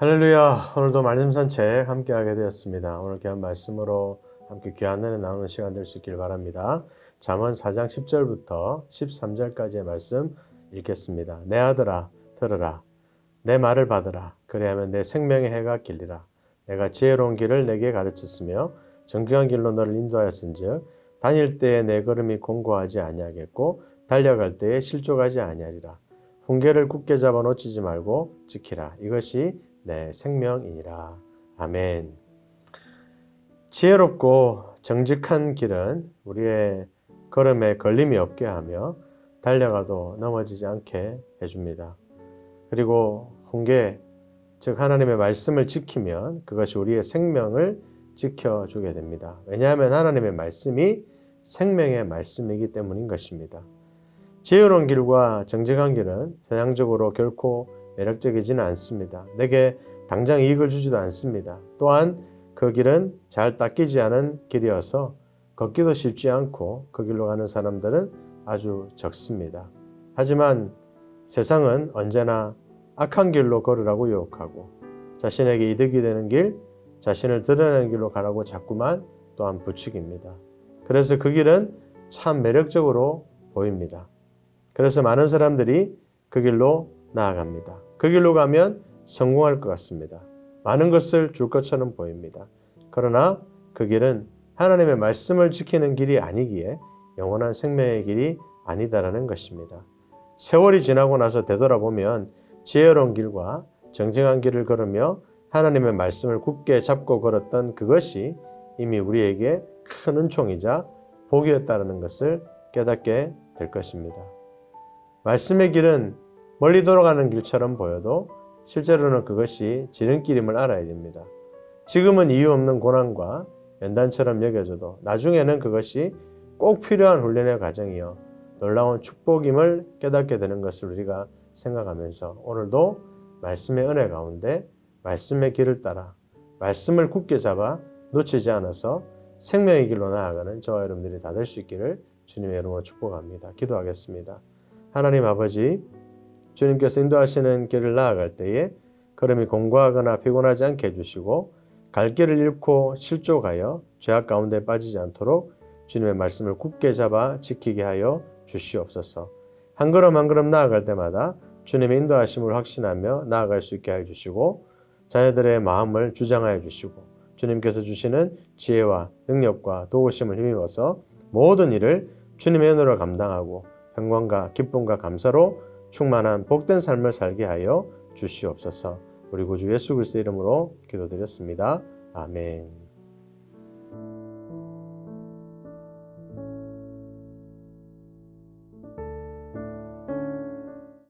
할렐루야. 오늘도 말씀 산책 함께 하게 되었습니다. 오늘 귀한 말씀으로 함께 귀한 은혜 나누는 시간 될 수 있길 바랍니다. 잠언 4장 10절부터 13절까지의 말씀 읽겠습니다. 내 아들아 들으라. 내 말을 받으라. 그리하면 내 생명의 해가 길리라. 내가 지혜로운 길을 내게 가르쳤으며 정직한 길로 너를 인도하였은즉 다닐 때에 내 걸음이 공고하지 아니하겠고 달려갈 때에 실족하지 아니하리라. 훈계를 굳게 잡아 놓치지 말고 지키라. 이것이 내 생명이니라. 아멘. 지혜롭고 정직한 길은 우리의 걸음에 걸림이 없게 하며 달려가도 넘어지지 않게 해줍니다. 그리고 훈계, 즉 하나님의 말씀을 지키면 그것이 우리의 생명을 지켜주게 됩니다. 왜냐하면 하나님의 말씀이 생명의 말씀이기 때문인 것입니다. 지혜로운 길과 정직한 길은 세상적으로 결코 매력적이지는 않습니다. 내게 당장 이익을 주지도 않습니다. 또한 그 길은 잘 닦이지 않은 길이어서 걷기도 쉽지 않고 그 길로 가는 사람들은 아주 적습니다. 하지만 세상은 언제나 악한 길로 걸으라고 유혹하고 자신에게 이득이 되는 길, 자신을 드러내는 길로 가라고 자꾸만 또한 부추깁니다. 그래서 그 길은 참 매력적으로 보입니다. 그래서 많은 사람들이 그 길로 나아갑니다. 그 길로 가면 성공할 것 같습니다. 많은 것을 줄 것처럼 보입니다. 그러나 그 길은 하나님의 말씀을 지키는 길이 아니기에 영원한 생명의 길이 아니다라는 것입니다. 세월이 지나고 나서 되돌아보면 지혜로운 길과 정정한 길을 걸으며 하나님의 말씀을 굳게 잡고 걸었던 그것이 이미 우리에게 큰 은총이자 복이었다는 것을 깨닫게 될 것입니다. 말씀의 길은 멀리 돌아가는 길처럼 보여도 실제로는 그것이 지름길임을 알아야 됩니다. 지금은 이유 없는 고난과 연단처럼 여겨져도 나중에는 그것이 꼭 필요한 훈련의 과정이요. 놀라운 축복임을 깨닫게 되는 것을 우리가 생각하면서 오늘도 말씀의 은혜 가운데 말씀의 길을 따라 말씀을 굳게 잡아 놓치지 않아서 생명의 길로 나아가는 저와 여러분들이 다 될 수 있기를 주님의 이름으로 축복합니다. 기도하겠습니다. 하나님 아버지, 주님께서 인도하시는 길을 나아갈 때에 걸음이 공고하거나 피곤하지 않게 해주시고 갈 길을 잃고 실족하여 죄악 가운데 빠지지 않도록 주님의 말씀을 굳게 잡아 지키게 하여 주시옵소서. 한 걸음 한 걸음 나아갈 때마다 주님의 인도하심을 확신하며 나아갈 수 있게 해 주시고 자녀들의 마음을 주장하여 주시고 주님께서 주시는 지혜와 능력과 도우심을 힘입어서 모든 일을 주님의 은혜로 감당하고 평강과 기쁨과 감사로 충만한 복된 삶을 살게 하여 주시옵소서. 우리 구주 예수 그리스도 이름으로 기도드렸습니다. 아멘.